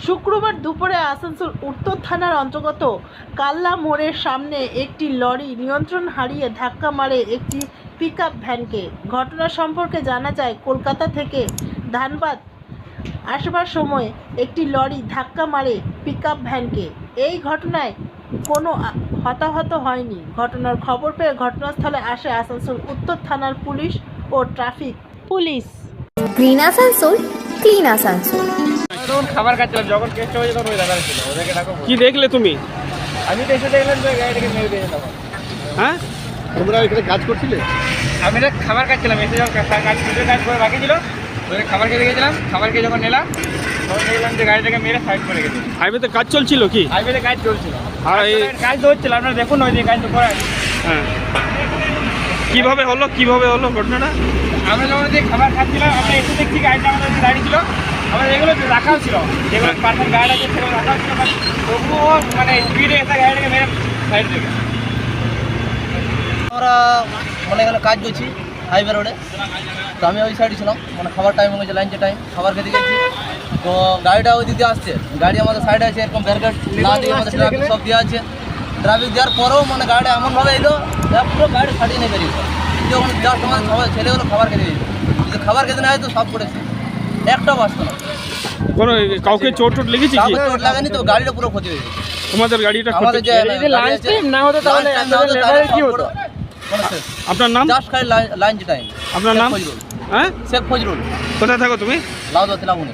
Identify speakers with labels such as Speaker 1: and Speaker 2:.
Speaker 1: শুক্রবার দুপুরে আসানসোল উত্তর থানার অন্তর্গত কাল্লা মোড়ের সামনে একটি লরি নিয়ন্ত্রণ হারিয়ে ধাক্কা মারে একটি পিকআপ ভ্যানকে ঘটনা সম্পর্কে জানা যায়, কলকাতা থেকে ধানবাদ আসবার সময় একটি লরি ধাক্কা মারে পিকআপ ভ্যানকে এই ঘটনায় কোনো হতাহত হয়নি। ঘটনার খবর পেয়ে ঘটনাস্থলে আসে আসানসোল উত্তর থানার পুলিশ ও traffic police.
Speaker 2: Green Asansol, clean Asansol.
Speaker 3: তখন খাবার খাচ্ছিলাম যখন কেসটা হয়েছে তখন ওই দাদা ছিল ওদেরকে ডাকো
Speaker 4: কি দেখলে তুমি?
Speaker 3: আমি তো এসে দেখলাম যে গাড়িটাকে মেরে দিয়েছে তখন
Speaker 4: হ্যাঁ?
Speaker 5: তোমরা এখানে কাজ করছিলে?
Speaker 3: আমি তো খাবার খাচ্ছিলাম এসে যখন কাজ দুটো কাজ করে বাকি ছিল ওদের খাবার খেতে গেছিলাম খাবার খেয়ে যখন নিলাম তখন দেখলাম যে গাড়িটাকে মেরে সাইড করে গেছে।
Speaker 4: হাইওয়েতে কাজ চলছিল কি?
Speaker 3: হাইওয়েতে কাজ চলছিল।
Speaker 4: আর এই
Speaker 3: কাজ তো হচ্ছিল আপনারা দেখুন ওই যে কাজ তো করা
Speaker 4: হ্যাঁ। কীভাবে হলো কীভাবে হলো ঘটনাটা?
Speaker 3: আমরা যখন যে খাবার খাচ্ছিলাম আমরা এসে দেখছি গাড়িটা আমাদের দাঁড়িয়ে ছিল। আমাদের এগুলো তো রাখাও ছিল। যেগুলো পাশের গাড়ি আছে সেগুলো রাখাও ছিল তবুও মানে স্পিডে এসে গাড়িটাকে মেরে সাইড থেকে
Speaker 6: আমরা মানে এখানে কাজ করছি হাইওয়ে রোডে। তো আমি ওই সাইডে ছিলাম। মানে খাবার টাইম হয়েছে লাঞ্চের টাইম খাবার খেতে গেছি তো গাড়িটা ওই দিকে আসছে। গাড়ি আমাদের সাইডে আছে এরকম ব্যারিকেড না দিয়ে আমাদের ট্রাফিক সব দেওয়া আছে। ট্রাফিক দেওয়ার পরেও মানে গাড়িটা এমনভাবে এলো পুরো গাড়ি ছাড়িয়ে নিয়ে বেরিয়েছে যখন জাস্ট আমাদের সবাই ছেলেগুলো খাবার খেতে দিয়েছে। যদি খাবার খেতে না হয় তো সব পড়েছে একটা বাঁচত না।
Speaker 4: কোনো কাউকে চোট টোট লেগেছে কি?
Speaker 6: চোট লাগেনি তো গাড়িটা পুরো ক্ষতি হয়েছে
Speaker 4: তোমাদের গাড়িটা
Speaker 6: আমাদের যে
Speaker 3: লাঞ্চ টাইম না হতো তাহলে লেবারের কি হতো?
Speaker 4: আপনার নাম?
Speaker 6: জাস্ট খাই লাঞ্চ টাইম
Speaker 4: আপনার নাম? হ্যাঁ?
Speaker 6: শেখ ফজরুল
Speaker 4: কোথায় থাকো তুমি?
Speaker 6: লাউদা তিলামুনি।